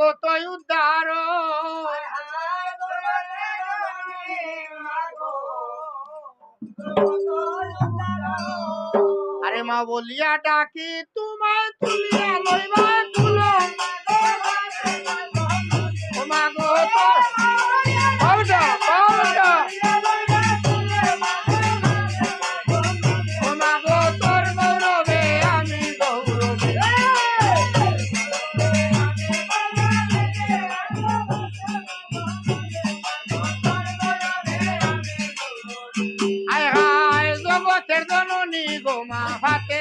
জগত উদ্ধার। আরে মা বলিয়া ডাকি তোমায় তুলিয়া লইবা তুলো গো মা ফাতে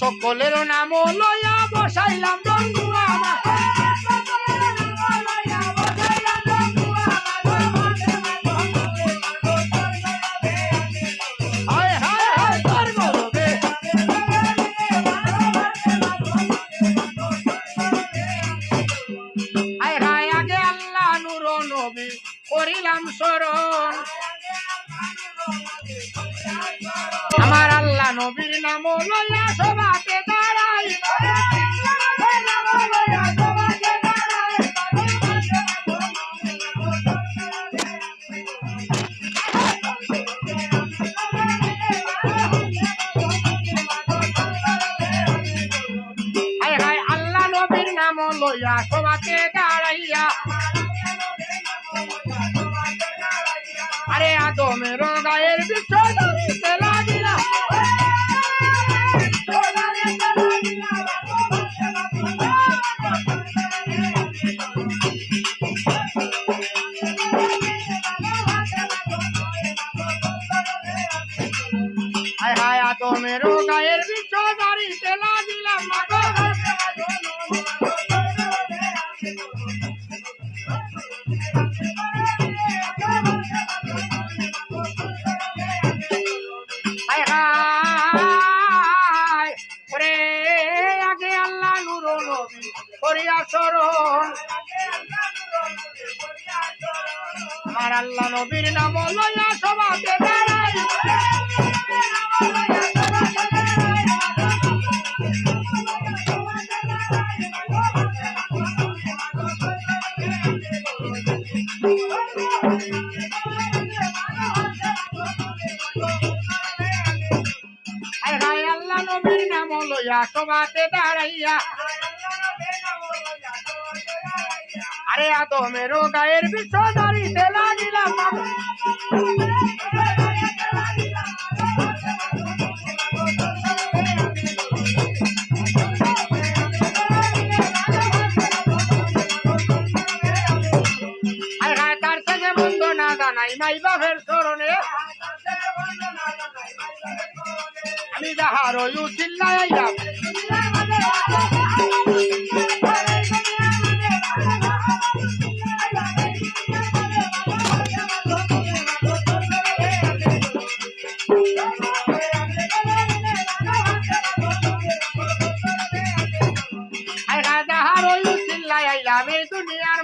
সকলের নাম লইয়া বসাইলাম বন্ধু আমার করিলাম স্মরণ। আমার নবীর নাম লইয়া সবাতে দাঁড়াই আল্লাহ নবীর নাম লইয়া সবাতে আল্লাহ নবীর নাম লইয়া সবাতে হায় আল্লাহ নবীর নাম লইয়া সবাতে দাঁড়াইয়া আরে আদমের গায়ের বিষ দাঁড়িতে লাগিলাম হায়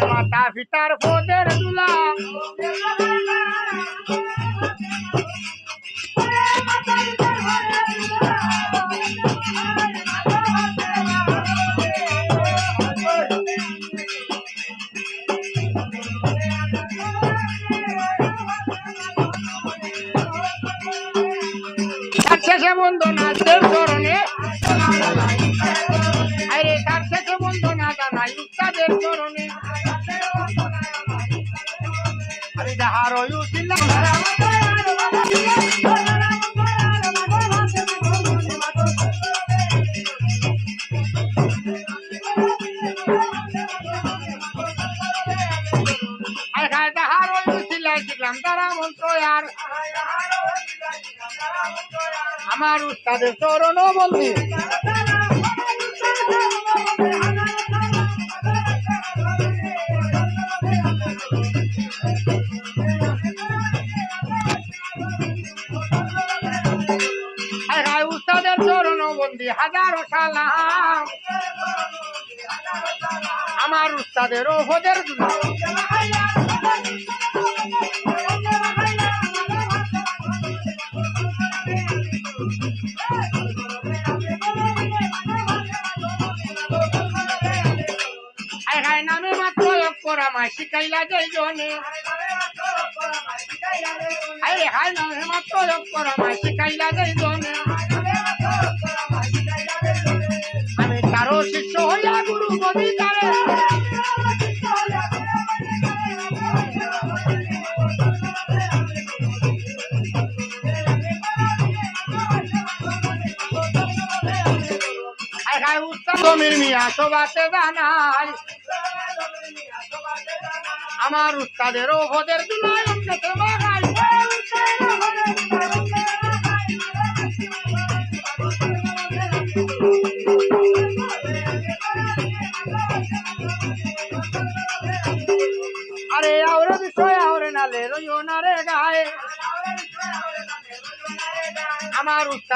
আমার মাতা পিতার পদের দুলা শেষে বন্ধনা শিখলাম তারা মন্ত্র আর আমার উস্তাদের চরণ বলবি হাজারো সালাম আমার উস্তাদের ওহদের দুলা আরে খায় নামে মাত্র অক্ষর আমায় শিখাইলা যাই জনে আরে হায় নামে মাত্র অক্ষর আমায় শিখাইলা যাই জনে শিষ্য হইয়া গুরু উস্তাদ জমির মিয়া সবাতে জানাই। আমার উস্তাদের ওভদের দুলাই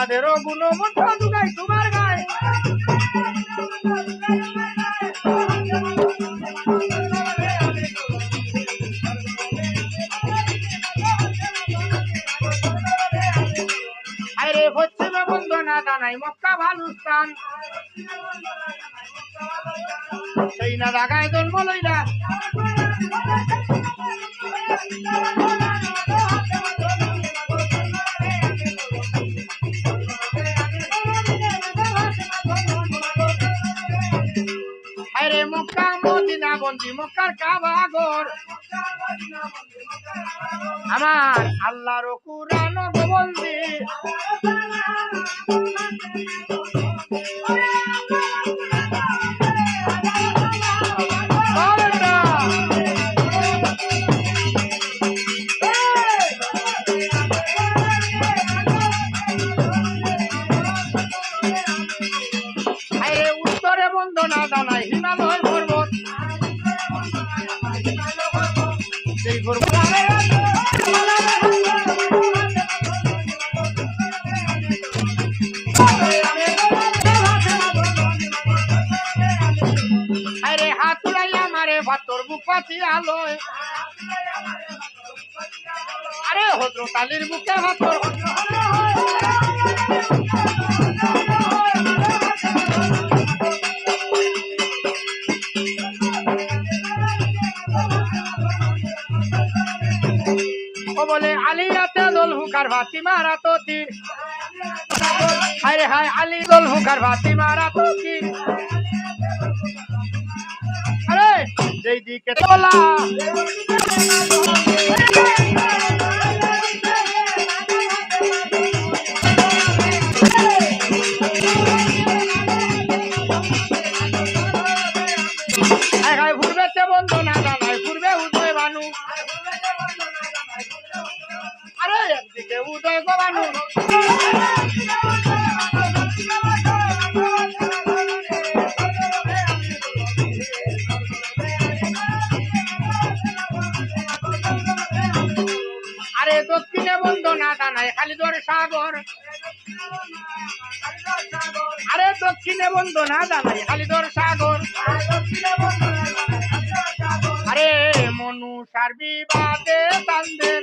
আমার উস্তাদেরও গুণমন্ত্র দুগাই তোমার গায়ে। আরে পশ্চিমে বন্ধনা জানাই, মক্কা ভালুস্তান। সেই না জাগায় জন্ম মদিনা বন্দি কাবা কাবাগর আমার আল্লাহর কুরআন। আলোয়। আরে হজরত আলীর বুকে ভাতর ও বলে আলিয়াতে দোল হুকার ভাতি মারা তো তীর হায় হায়, আলী দোল হুকার ভাতি মারা তো তীর జై ది కెటోలా আরে দক্ষিণে বন্ধ না জানায় হালিদর সাগর। আরে দক্ষিণে বন্ধ না জানাই খালিদর সাগর। আরে মনু সার বাদে তান্দের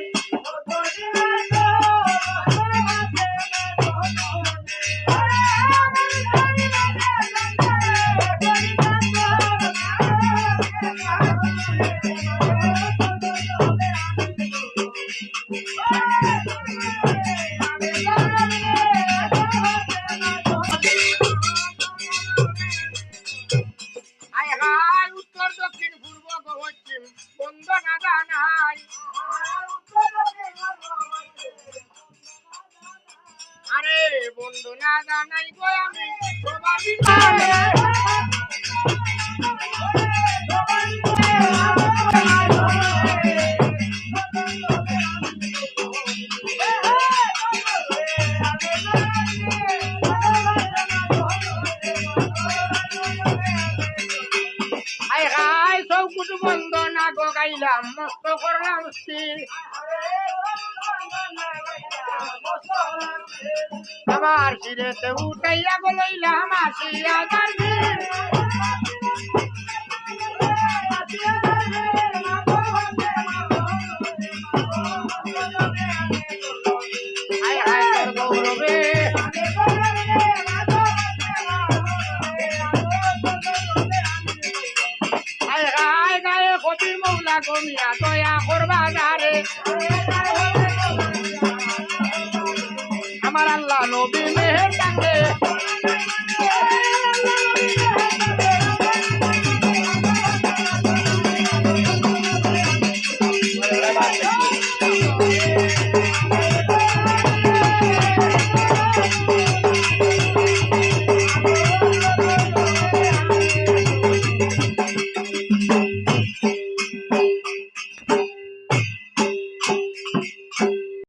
আরে বন্ধু না জানাই গো আমি সবার গাইলাম মস্ত করলাম আমার শিরেতে উঠাইয়া গো আসিয়া জানি গমিয়া দয়া করবা যারে আমার আল্লাহ নবী মেহের ডাকে